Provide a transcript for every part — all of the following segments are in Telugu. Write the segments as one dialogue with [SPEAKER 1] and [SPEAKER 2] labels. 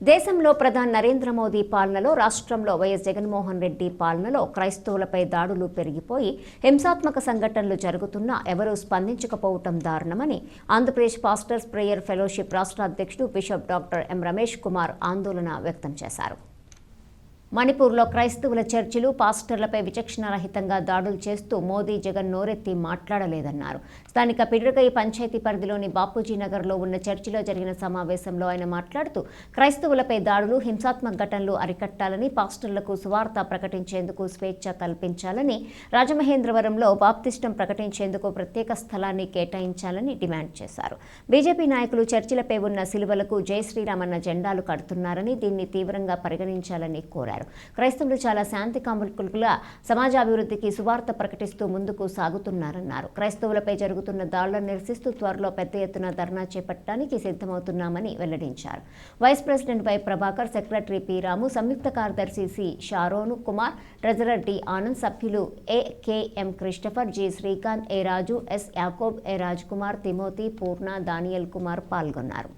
[SPEAKER 1] దేశంలో ప్రధాని నరేంద్ర మోదీ పాలనలో రాష్ట్రంలో వైఎస్ జగన్మోహన్ రెడ్డి పాలనలో క్రైస్తవులపై దాడులు పెరిగిపోయి హింసాత్మక సంఘటనలు జరుగుతున్నా ఎవరూ స్పందించకపోవటం దారుణమని ఆంధ్రప్రదేశ్ పాస్టర్స్ ప్రేయర్ ఫెలోషిప్ రాష్ట్ర అధ్యక్షుడు bishop doctor M Ramesh Kumar ఆందోళన వ్యక్తం చేశారు. మణిపూర్లో క్రైస్తవుల చర్చిలు పాస్టర్లపై విచక్షణారహితంగా దాడులు చేస్తూ మోదీ జగన్ నోరెత్తి మాట్లాడలేదన్నారు. స్థానిక పిడరకై పంచాయతీ పరిధిలోని బాపూజీ నగర్లో ఉన్న చర్చిలో జరిగిన సమావేశంలో ఆయన మాట్లాడుతూ క్రైస్తవులపై దాడులు హింసాత్మక ఘటనలు అరికట్టాలని పాస్టర్లకు సువార్త ప్రకటించేందుకు స్వేచ్ఛ కల్పించాలని రాజమహేంద్రవరంలో బాప్తిష్టం ప్రకటించేందుకు ప్రత్యేక స్థలాన్ని కేటాయించాలని డిమాండ్ చేశారు. బీజేపీ నాయకులు చర్చిలపై ఉన్న సిలువలకు జై శ్రీరామన్న జెండాలు కడుతున్నారని దీన్ని తీవ్రంగా పరిగణించాలని కోరారు. క్రైస్తవులు చాలా శాంతి కాముకులుగా సమాజాభివృద్ధికి సువార్త ప్రకటిస్తూ ముందుకు సాగుతున్నారన్నారు. క్రైస్తవులపై జరుగుతున్న దాడులను నిరసిస్తూ త్వరలో పెద్ద ఎత్తున ధర్నా చేపట్టడానికి సిద్ధమవుతున్నామని వెల్లడించారు. Vice president Y Prabhakar secretary P Ramu సంయుక్త కార్యదర్శి C Sharon Kumar treasurer D Anand సభ్యులు A KM Christopher G Srikanth A Raju S Yakob A Raj Kumar Timothy Purna Daniel Kumar పాల్గొన్నారు.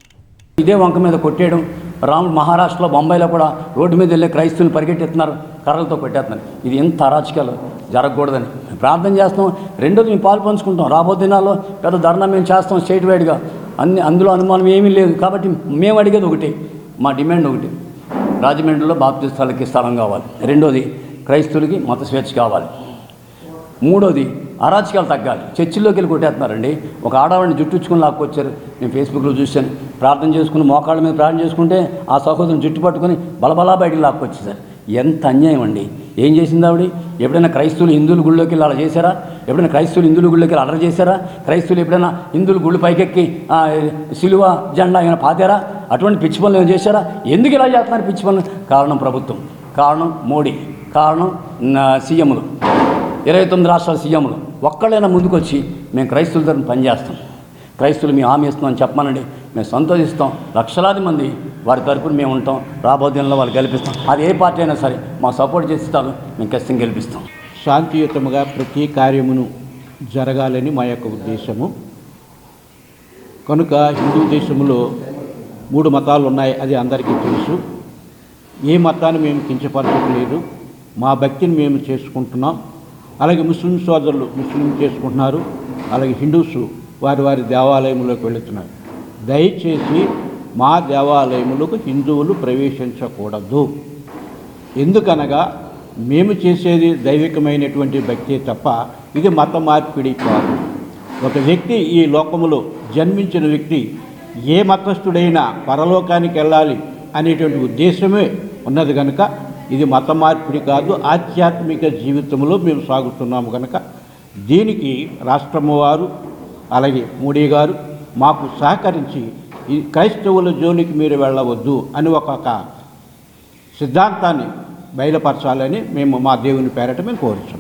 [SPEAKER 2] ఇదే వంక మీద కొట్టేయడం రాముడు మహారాష్ట్రలో బొంబాయిలో కూడా రోడ్డు మీద వెళ్ళే క్రైస్తవులు పరిగెట్టేస్తున్నారు కర్రలతో కొట్టేస్తున్నారు. ఇది ఎంత అరాచకాలు జరగకూడదని. మేము ప్రార్థన చేస్తాం రెండోది మేము పాలు పంచుకుంటాం. రాబో దినాల్లో పెద్ద ధర్నా మేము చేస్తాం స్టేట్ వైడ్గా అన్ని అందులో అనుమానం ఏమీ లేదు. కాబట్టి మేము అడిగేది ఒకటి మా డిమాండ్ ఒకటి. రాజమండ్రిలో బాప్తిస్తాలకి స్థలం కావాలి. రెండోది క్రైస్తవులకి మత స్వేచ్ఛ కావాలి. మూడోది అరాచకాలు తగ్గాలి. చర్చిల్లోకి వెళ్ళి కొట్టేస్తున్నారండి. ఒక ఆడవాడిని జుట్టుచ్చుకుని లాక్కొచ్చారు. నేను ఫేస్బుక్లో చూశాను. ప్రార్థన చేసుకుని మోకాళ్ళ మీద ప్రార్థన చేసుకుంటే ఆ సహోదరుని జుట్టు పట్టుకుని బలబలా బయటికి లాక్కొచ్చేసారు ఎంత అన్యాయం అండి. ఏం చేసింది ఆవిడ? ఎప్పుడైనా క్రైస్తవులు హిందువుల గుళ్ళోకి వెళ్ళి అలా చేశారా? ఎప్పుడైనా క్రైస్తవులు హిందువుల గుళ్ళోకి వెళ్ళి అలర చేశారా? క్రైస్తవులు ఎప్పుడైనా హిందువులు గుళ్ళు పైకెక్కి సిలువ జెండా ఏమైనా పాతారా? అటువంటి పిచ్చి పనులు ఏమైనా చేశారా? ఎందుకు ఇలా చేస్తున్నారు పిచ్చి పనులు? కారణం ప్రభుత్వం. కారణం మోడీ. కారణం సీఎంలు. ఇరవై తొమ్మిది రాష్ట్రాల సీఎంలు. ఒక్కళ్ళైనా ముందుకొచ్చి మేము క్రైస్తవుల తరఫున పనిచేస్తాం. క్రైస్తువులు మేము హామీ ఇస్తున్నాం చెప్పమనండి. మేము సంతోషిస్తాం. లక్షలాది మంది వారి తరపున మేము ఉంటాం. రాబోదినంలో వాళ్ళు గెలిపిస్తాం. అది ఏ పార్టీ అయినా సరే మా సపోర్ట్ చేస్తాను మేము ఖచ్చితంగా గెలిపిస్తాం.
[SPEAKER 3] శాంతియుతముగా ప్రతి కార్యమును జరగాలని మా యొక్క ఉద్దేశము. కనుక హిందూ దేశంలో మూడు మతాలు ఉన్నాయి అది అందరికీ తెలుసు. ఏ మతాన్ని మేము కించపరచట్లేదు. మా భక్తిని మేము చేసుకుంటున్నాం. అలాగే ముస్లిం సోదరులు ముస్లిం చేసుకుంటున్నారు. అలాగే హిందూస్ వారి వారి దేవాలయంలోకి వెళుతున్నారు. దయచేసి మా దేవాలయములకు హిందువులు ప్రవేశించకూడదు. ఎందుకనగా మేము చేసేది దైవికమైనటువంటి భక్తి తప్ప ఇది మత మార్పిడి కాదు. ఒక వ్యక్తి ఈ లోకములో జన్మించిన వ్యక్తి ఏ మతస్థుడైనా పరలోకానికి వెళ్ళాలి అనేటువంటి ఉద్దేశమే ఉన్నది కనుక ఇది మత మార్పిడి కాదు ఆధ్యాత్మిక జీవితంలో మేము సాగుతున్నాము కనుక దీనికి రాష్ట్రము వారు అలాగే మోడీ గారు మాకు సహకరించి ఈ క్రైస్తవుల జోలికి మీరు వెళ్ళవద్దు అని ఒక సిద్ధాంతాన్ని బయలుపరచాలని మేము మా దేవుని పేరట మేము కోరుచున్నాం.